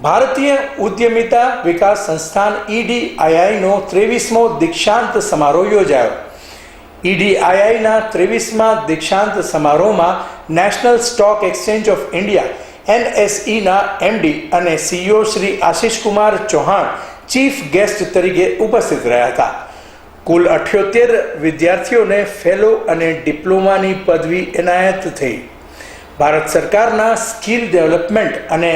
ભારતીય ઉદ્યમિતા વિકાસ સંસ્થાન ઈડીઆઈઆઈનો ત્રેવીસમો દીક્ષાંત સમારોહ યોજાયો. ઈડીઆઈઆઈના ત્રેવીસમા દીક્ષાંત સમારોહમાં national stock exchange of India, એનએસઈના MD અને CEO Shri Ashishkumar Chauhan chief guest તરીકે ઉપસ્થિત રહ્યા હતા. કુલ અઠ્યોતેર વિદ્યાર્થીઓને ફેલો અને ડિપ્લોમાની પદવી એનાયત થઈ. ભારત સરકારના સ્કિલ ડેવલપમેન્ટ અને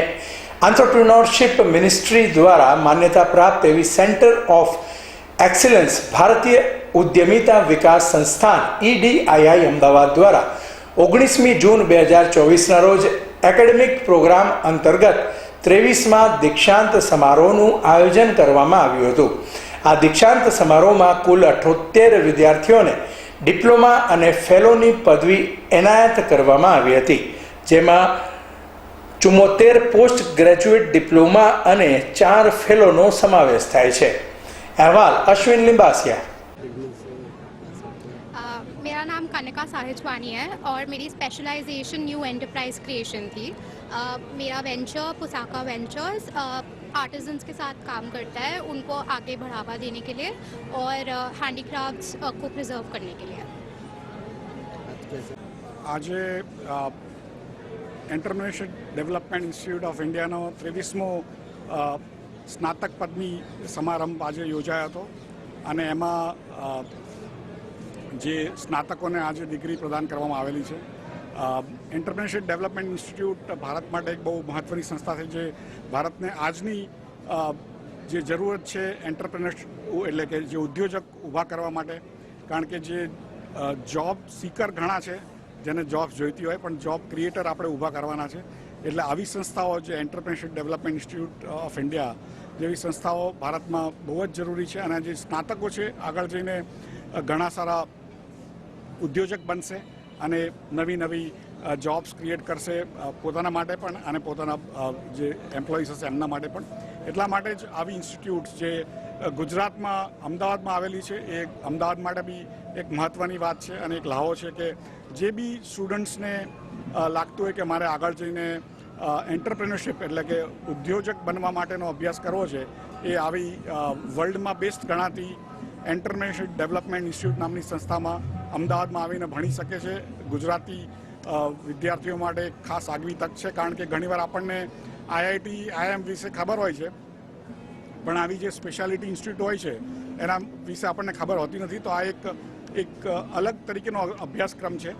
આંત્રપ્રિનોરશિપ મિનિસ્ટ્રી દ્વારા માન્યતા પ્રાપ્ત એવી સેન્ટર ઓફ એક્સિલન્સ ભારતીય ઉદ્યમિતા વિકાસ સંસ્થાન ઈડીઆઈઆઈ અમદાવાદ દ્વારા ઓગણીસમી જૂન બે હજાર ચોવીસના રોજ એકેડેમિક પ્રોગ્રામ અંતર્ગત ત્રેવીસમાં દીક્ષાંત સમારોહનું આયોજન કરવામાં આવ્યું હતું. આ દીક્ષાંત સમારોહમાં કુલ અઠોતેર વિદ્યાર્થીઓને ડિપ્લોમા અને ફેલોની પદવી એનાયત કરવામાં આવી હતી, જેમાં ચુમ્મોતેર પોસ્ટ ગ્રેજ્યુએટ ડિપ્લોમા અને ચાર ફેલોનો સમાવેશ થાય છે અહેવાલ અશ્વિન लिंबासिया अ, मेरा नाम कनिका साहिजवानी है और मेरी स्पेशलाइजेशन न्यू एंटरप्राइज क्रिएशन थी अ, मेरा वेंचर पुसाका वेंचर्स आर्टिजन्स के साथ काम करता है उनको आगे बढ़ावा देने के लिए और हैंडीक्राफ्ट्स को प्रिजर्व करने के लिए આજે એન્ટરપ્રિનરશિપ ડેવલપમેન્ટ ઇન્સ્ટિટ્યૂટ ઓફ ઇન્ડિયાનો ત્રેવીસમો સ્નાતક પદવી સમારંભ આજે યોજાયો હતો. અને એમાં જે સ્નાતકોને આજે ડિગ્રી પ્રદાન કરવામાં આવેલી છે. એન્ટરપ્રિનરશિપ ડેવલપમેન્ટ ઇન્સ્ટિટ્યૂટ ભારત માટે એક બહુ મહત્ત્વની સંસ્થા છે જે ભારતને આજની જે જરૂરત છે એન્ટરપ્રિનર્સ એટલે કે જે ઉદ્યોજક ઊભા કરવા માટે. કારણ કે જે જોબ સીકર ઘણા છે જેને જોબ જોઈતી હોય, પણ જોબ ક્રિએટર આપણે ઊભા કરવાના છે. એટલે આવી સંસ્થાઓ જે entrepreneurship development institute of India જેવી સંસ્થાઓ ભારતમાં બહુ જ જરૂરી છે અને જે સ્નાતકો છે, આગળ જઈને ઘણા સારા ઉદ્યોજક બનશે અને નવી નવી જોબ્સ ક્રિએટ કરશે પોતાના માટે પણ અને પોતાના જે એમ્પ્લોઈઝ હશે એમના માટે પણ. એટલા માટે જ આવી ઇન્સ્ટિટ્યૂટ જે ગુજરાતમાં, અમદાવાદમાં આવેલી છે, એ અમદાવાદ માટે બી એક મહત્ત્વની વાત છે અને એક લાહો છે કે જે બી સ્ટુડન્ટ્સને લાગતું હોય કે મારે આગળ જઈને એન્ટરપ્રિનરશિપ એટલે કે ઉદ્યોજક બનવા માટેનો અભ્યાસ કરવો છે, એ આવી વર્લ્ડમાં બેસ્ટ ગણાતી એન્ટરપ્રિનરશિપ ડેવલપમેન્ટ ઇન્સ્ટિટ્યૂટ નામની સંસ્થામાં અમદાવાદમાં આવીને ભણી શકે છે. ગુજરાતી વિદ્યાર્થીઓ માટે ખાસ આગવી તક છે, કારણ કે ઘણીવાર આપણને આઈઆઈટી આઈએમ વિશે ખબર હોય છે, પણ આવી જે સ્પેશિયાલિટી ઇન્સ્ટિટ્યૂટ હોય છે, એના વિશે આપણને ખબર હોતી નથી. તો આ એક એક અલગ તરીકેનો અભ્યાસક્રમ છે.